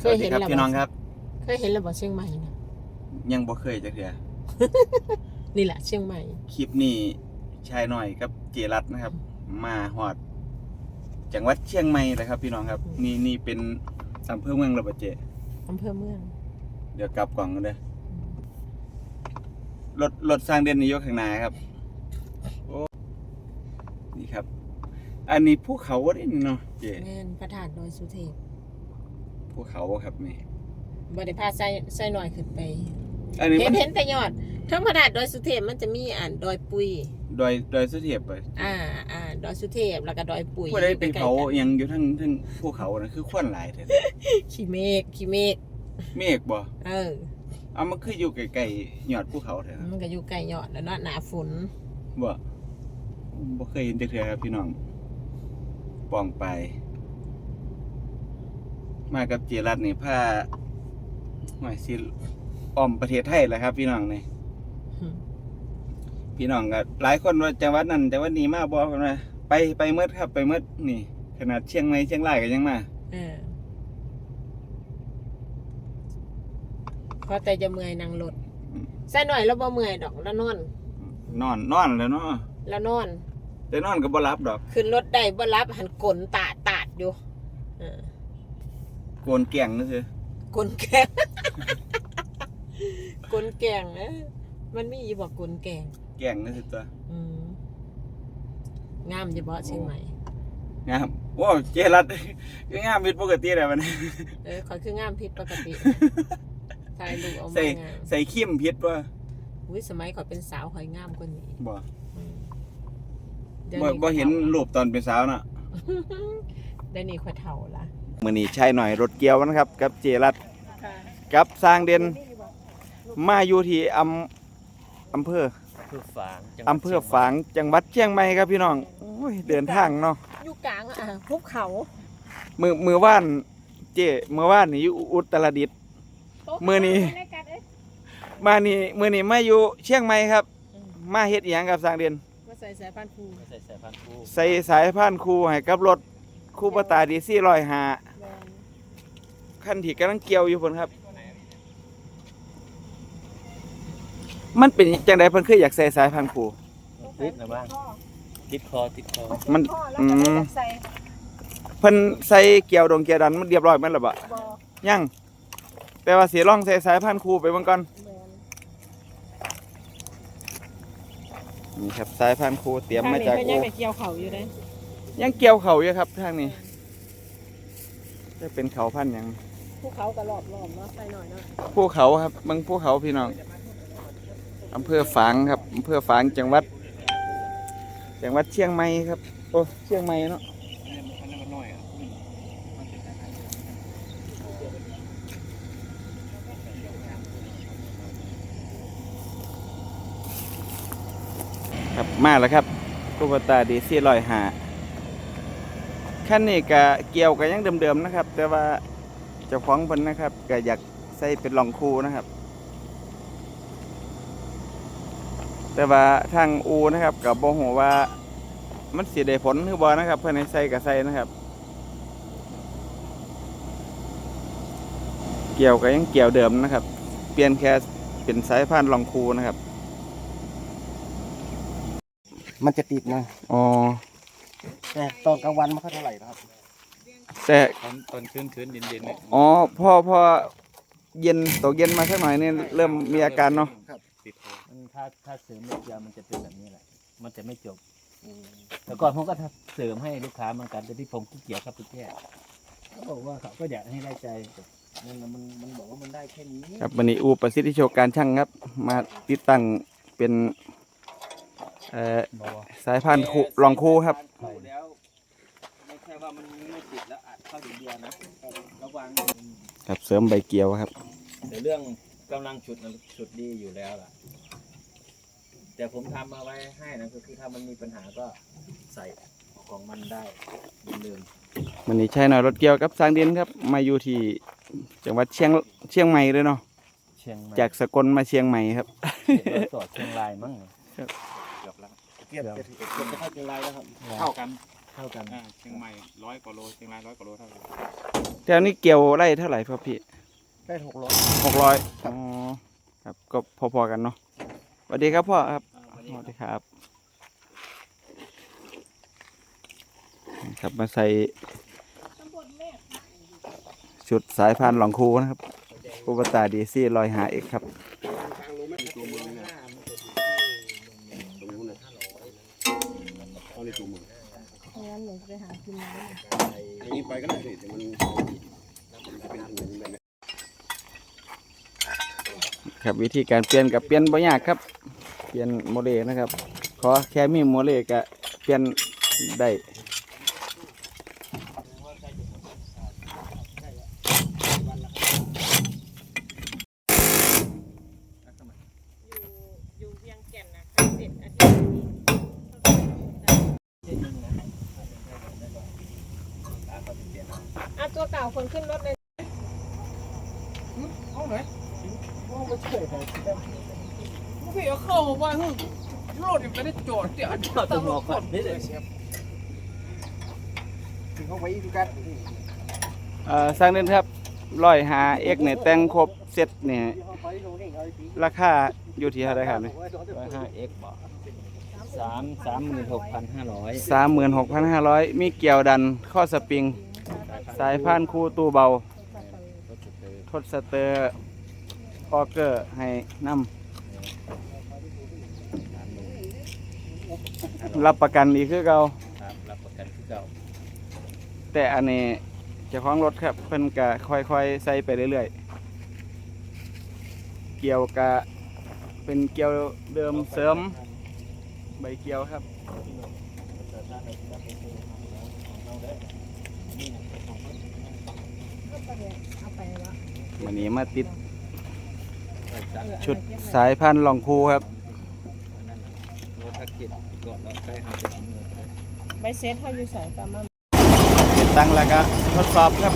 เคยเห็นสวัสดีครับแล้วพี่น้องครับ เคยเห็นแล้วบ่เชียงใหม่นะยังบ่เคยจะเถื่อนี่แหละเชียงใหม่ คลิปนี้ชายหน่อยกับเจรัตน์นะครับ มาฮอด จังหวัดเชียงใหม่เลยครับ พี่น้องครับ นี่นี่เป็นอำเภอเมืองระบาดเจ อำเภอเมืองเดี๋ยวกลับกล่องกันเด้อรถรถสร้างเด่นนายกข้างหน้าครับโอ้นี่ครับ อันนี้ภูเขาได้นี่เนาะเจ แม่นพระธาตุดอยสุเทพ ภูเขาครับนี่บ่ได้พาใส่ใส่หน่อยขึ้นไปอันนี้เห็มันนเห็นแต่ยอดทั้งพระธาตุดอยสุเทพมันจะมีอ่านดอยปุย ดอยดอยสุเทพไปอ่าอ่าดอยสุเทพแล้วก็ดอยปุยผู้ใดไปอยู่ใกล้ๆเผากันหยังอยู่ทั้งทั้งภูเขานะคือควันหลายแท้ขี้เมฆขี้เมฆเมฆบ่เออ เอามันคืออยู่ไกลๆยอดภูเขาแท้นะมันก็อยู่ใกล้ยอดแล้วเนาะหนาฝนบ่บ่เคยเห็นจักเทื่อครับพี่น้องป้องไป มากับเจรัตน์นี่พาหน่อยสิอ้อมประเทศไทยแหละครับ พี่น้องนี่พี่น้องก็หลายคนว่าจังหวัดนั้นจังหวัดนี้มาบ่เพิ่นว่าไปไปเมดครับไปเมดนี่ ขนาดเชียงใหม่เชียงรายก็ยังมาเออพอแต่จะเมื่อยนั่งรถใส่หน่อยแล้วบ่เมื่อยดอกแล้วนอน นอนนอนแล้วเนาะแล้วนอนแต่นอนก็บ่หลับดอก ขึ้นรถได้บ่รับหันกลนตาดตาดอยู่เออโกนแก่งซื่อกลแกง กลแกงเอ้ยมันมีอยู่บอกกลแกง แก่งซื่อตัวอืมงามจะบ่เชียงใหม่ งามโอ้เจรัตน์ก็งามผิดปกติแล้วมันเออขอยคืองามผิดปกติถ่ายรูปเอามาใส่งามใส่ขี้มผิดป่ะอุ้ยสมัยขอยเป็นสาวขอยงามกว่านี้บ่อืมดี๋ยวบ่บ่เห็นรูปตอนเป็นสาวน่ะ เดี๋ยวนี้ขอยเฒ่าละ มื้อนี้ชายหน่อยรถเกียวนะครับ กับเจรัตน์กับสร้างเด่นมาอยู่ที่อำอำเภออำเภอฝางจังหวัดอำเภอฝางจังหวัดเชียงใหม่ครับพี่น้องโอ้ยเดินทางเนาะอยู่กลางอะภูเขามือมือว่านเจมือว่านนี่อยู่อุตรดิตถ์มื้อนี้มานี่มือนี้มาอยู่เชียงใหม่ครับ มาเฮ็ดอีหยังกับสร้างเด่นมาใส่สายพันธุ์ภูไม่ใส่สายพันธุ์ผู้ใส่สายพานคูให้กับรถคูปตาดีซี่ร้อยหาแมน ขั้นที่กำลังเกี่ยวอยู่เพิ่นครับ มันเป็นจังไดเพิ่นคืออยากใส่สายพันธุ์คูติดนะบ้างติดคอติดคอมันพ่อแล้วอืก็เลยมอยากใส่เพิ่นใส่เกี่ยวดงเกี่ยวดันมันเรียบร้อยแม่นล่ะบ่บอยังแต่ว่าสิลองใส่สายพันธุ์คูไปเบิ่งก่อนแมนนี่ครับสายพันธุ์คูเตรียมมาจากทงนี้อูเพิ่นยังไปเกี่ยวเขาอยู่เลยยังเกี่ยวเขาอยู่ครับทางนี้จะเป็นเขาพันธุ์หยัง ภูเขาก็รอบๆเนาะใส่หน่อยเนาะภูเขาครับเบิ่งภูเขาพี่น้องอำเภอฝางครับอำเภอฝางจังหวัด จังหวัดเชียงใหม่ครับโอ้เชียงใหม่เนาะครับมาแล้วครับตุ๊กตาดีซี่ลอยหาขั้นนี้ก็เกี่ยวกันยังเดิมๆนะครับ แต่ว่า เจ้าของเพิ่นนะครับก็อยากใส่เป็นรองคูนะครับ แต่ว่าทางอูนะครับกับโบหัวว่ามันสิได้ผลหรือบ่นะครับ เพื่อนให้ใส่กับใส่นะครับ เกี่ยวกับยังเกี่ยวเดิมนะครับ เปลี่ยนแค่เป็นสายพานรองคูนะครับ มันจะติดนะอ๋อแต่ตอนกลางวันไม่ค่อยเท่าไหร่นะครับ แต่ตอนตอนคืนคืนเย็นเย็นๆเนี่ยอ๋อพอพอเย็นตกเย็นมาสักหน่อยนี่เริ่มมีอาการเนาะติดคอมันถ้าถ้าเสริมเม็ดยามันจะเป็นแบบนี้แหละ มันจะไม่จบแต่ก่อนผมก็ทำเสริมให้ลูกค้าเหมือนกันแต่ที่ผมขี้เกียจครับไปแก้เขาบอกว่าเขาก็อยากให้ได้ใจแต่นั่นน่ะมันมันบอกว่ามันได้แค่นี้ครับวันนี้อูประสิทธิโชคการช่างครับ มาติดตั้งเป็นเอ่อบอกว่าสายพานคูรองคูครับแล้ วไม่ใช่ว่ามันไม่ติดแล้วอัดเข้าอย่างเดียวนะระวังครับเสริมใบเกียวครับแต่เรื่องกำลังฉุดนะฉุดดีอยู่แล้วล่ะ แต่ผมทำมาไว้ให้นะก็คือถ้ามันมีปัญหาก็ใส่ของมันได้เหมือนเดิมวันนี้ใช้หน่อยรถเกี่ยวกับสร้างดินครับ มาอยู่ที่จังหวัดเชียงเชียงใหม่เลยเนาะเชียงใหม่จากสกลมาเชียงใหม่ครับเขตรถสอดเชียงรายมั้งครับเกือบแล้วเกียบจะเกียบจะเข้าเชียงรายแล้วครับเข้ากัน เท่ากันเชียงใหม่ร้อยกว่าโลเชียงรายร้อยกว่าโลเท่ากันแถวนี้เกี่ยวไร่เท่าไหร่พ่อพี่ได้หกร้อยหกร้อยอ๋อครับก็พอๆกันเนาะสวัสดีครับพ่อครับสวัสดีครับครับมาใส่ชุดสายพานหลองคูนะครับอุปตาดีซี่ลอยหาเอกครับ หนูจะไปหากินน้ำอย่างนี้ไปก็ได้สิแต่มันเป็นถนนแบบนี้ครับวิธีการเปลี่ยนกับเปลี่ยนบ่ยากครับ เปลี่ยนโมเลนะครับ ขอแค่มีโมเลก็เปลี่ยนได้ อยู่เวียงแก่นนะคะเสร็จอาทิตย์นี้เอา ตัวเก่าคนขึ้นรถเลยพี่เอาเข้ามาว่าฮึรถยังไม่ได้จอดเดี๋ยวก็ต้องรอก่อนนี่เลยถึงเขาไว้ดูกันเอ่อสร้างเดินครับร้อยหาเอกเนี่ยแต่งครบเสร็จเนี่ยราคาอยู่ที่เท่าไรครับเนี่ยร้อยห้าเอ็กบอกสามสามหมื่นหกพันห้าร้อยสามหมื่นหกพันห้าร้อยมีเกี่ยวดันข้อสปริง สายพานคู่ตู้เบา ทดสเตอร์ออเกอร์ให้นำรับประกันอีกคือเก่าครับรับประกันที่เก่าแต่อันนี้เจ้าของรถครับเพิ่นก็ค่อยๆใส่ไปเรื่อยๆ เกี่ยวกะเป็นเกี่ยวเดิมเสริม ใบเกี่ยวครับเอาไป วะวันนี้มาติดเอออันชุดนั้นเก็บไว้สายพันธุ์หลองคูครับรถทักเก็ตก่อนแล้วใช้หาเก็ตใบเซ็ตเขาอยู่ใส่ประมาณติดตั้งแล้วก็ทดสอบครับ